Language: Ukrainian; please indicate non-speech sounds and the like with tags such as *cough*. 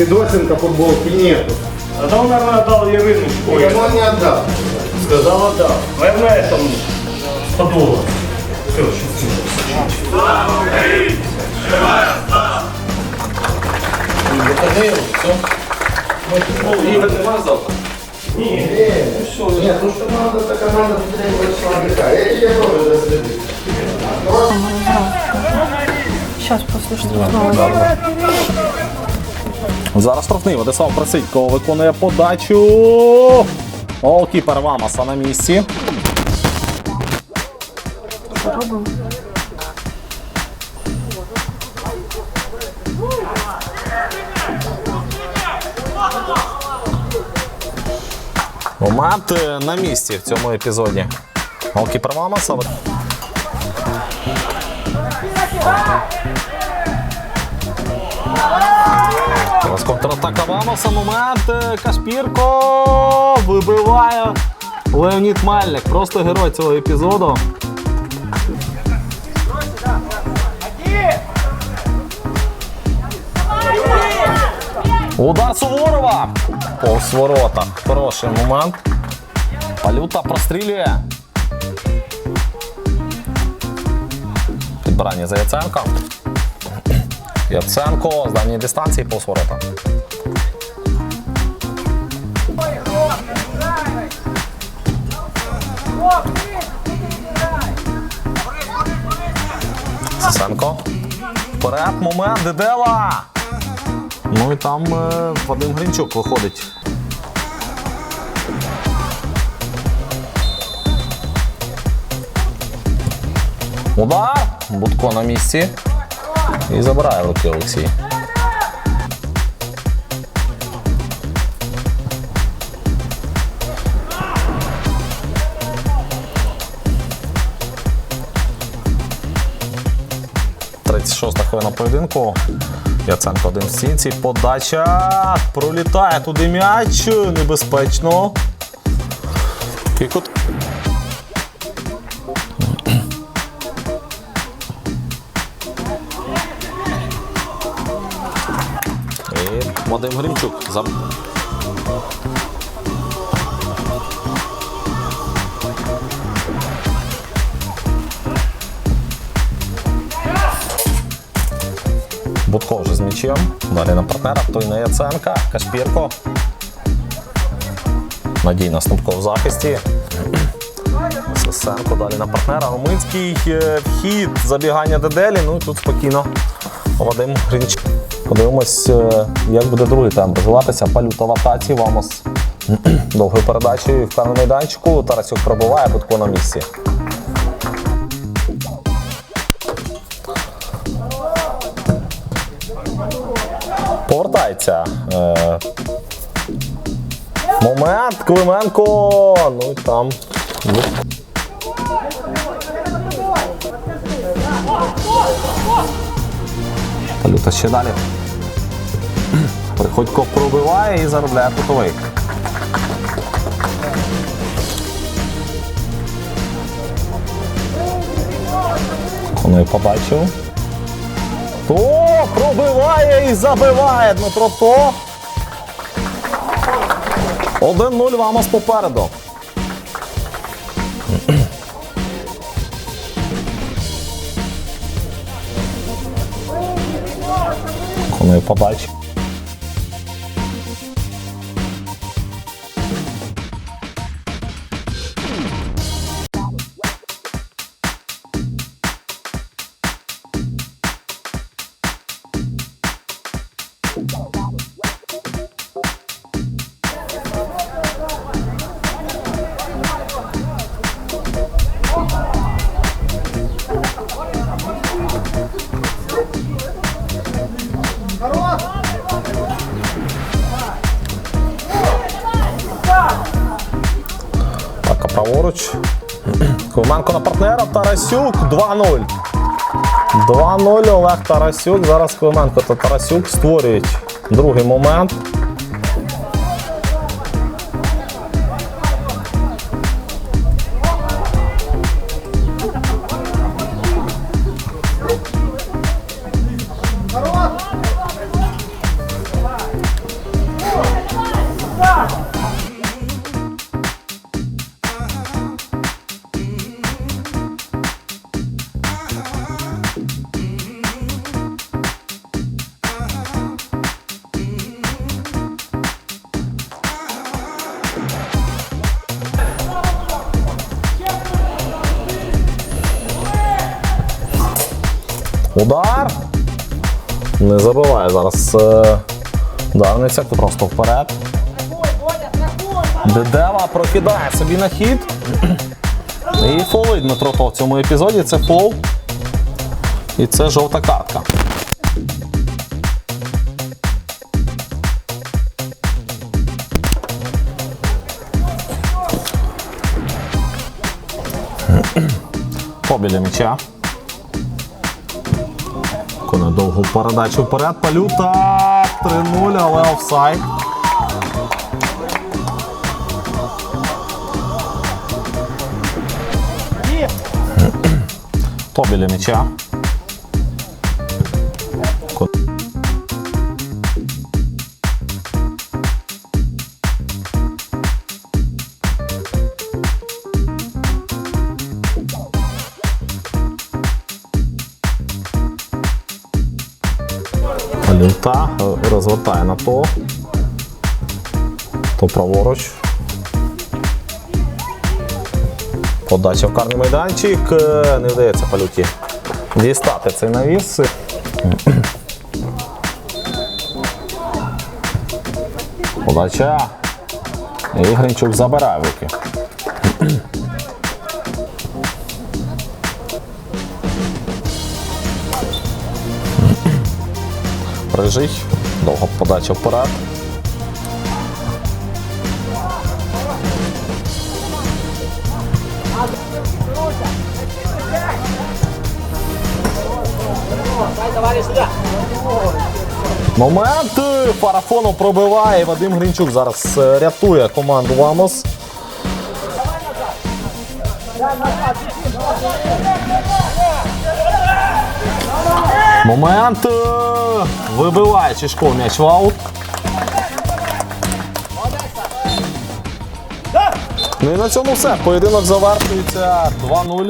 Федосенко футболки нету. А Тогда он, наверное, отдал Ярынушку. Никому он не отдал. Сказал, отдал. Ну, наверное, это он Все, Короче, Слава Украине! Живая слава! все. Ну И Вальдемар Не, Нет. Ну все. нет, ну что надо, эта команда потеряет большого игрока. Я тоже доследил. Сейчас послушаем Да. Зараз штрафний. Владислав Просидько виконує подачу. Голкіпер Вамаса на місці. Момент е, на місці в цьому епізоді. Голкіпер Вамаса. Зараз контратака Вамаса. Момент. е, Кашпірко вибиває Леонід Мельник. Просто герой цього епізоду. Удар Суворова. Повз ворота. Хороший момент. Палюта прострілює. Підбирання за Яценко. З дальньої дистанції повз ворота. Сисенко. Вперед, момент, Дедела. Ну і там е, Вадим Гринчук виходить. Удар. Будко на місці. І забирає руки Олексій. Шоста хвилина поєдинку. Яценко один в стінці. Подача. Пролітає туди м'яч. Небезпечно. І Вадим Гринчук. За... Будко вже з м'ячем. Далі на партнера. Той на Яценка. Кашпірко. Надій Ступко в захисті. Сосенко далі на партнера. Гоминський е, вхід, забігання Деделі. Ну і тут спокійно Вадим Гринч. Подивимось, е, як буде другий тайм розвиватися. Палюта в атаці. Вамос *clears throat* довгою передачею в карному майданчику. Тарасюк пробиває, Будко на місці. Повертається. Е, момент, Клименко. Ну і там. Палюта ще далі. Приходько пробиває і заробляє кутовий. Коною побачив. То пробиває і забиває Дмитро То. 1-0 Вамос попереду. Подачі. Так, праворуч. Ковменко на партнера. Тарасюк 2-0. 2-0 Олег Тарасюк. Зараз Клименко та Тарасюк створюють другий момент. Не забиває зараз е, Дарниця, просто вперед. Дедева прокидає собі на хід. І фолить Дмитро То в цьому епізоді. Це фол. І це жовта картка. Побіля м'яча. Коне довгу передачу вперед. Палюта 3-0, але офсайд. *clears throat* То біля м'яча. Лінта е, розвертає на то. То праворуч. Подача в карний майданчик. Е, Не вдається палюті дістати цей навіс. Подача. І забирає руки. Рижий. Довга подача вперед. Момент Фарафонов пробиває. Вадим Гринчук зараз е, рятує команду Вамос. Момент вибиває Чешков м'яч в аут. Ну і на цьому все. Поєдинок завершується 2-0.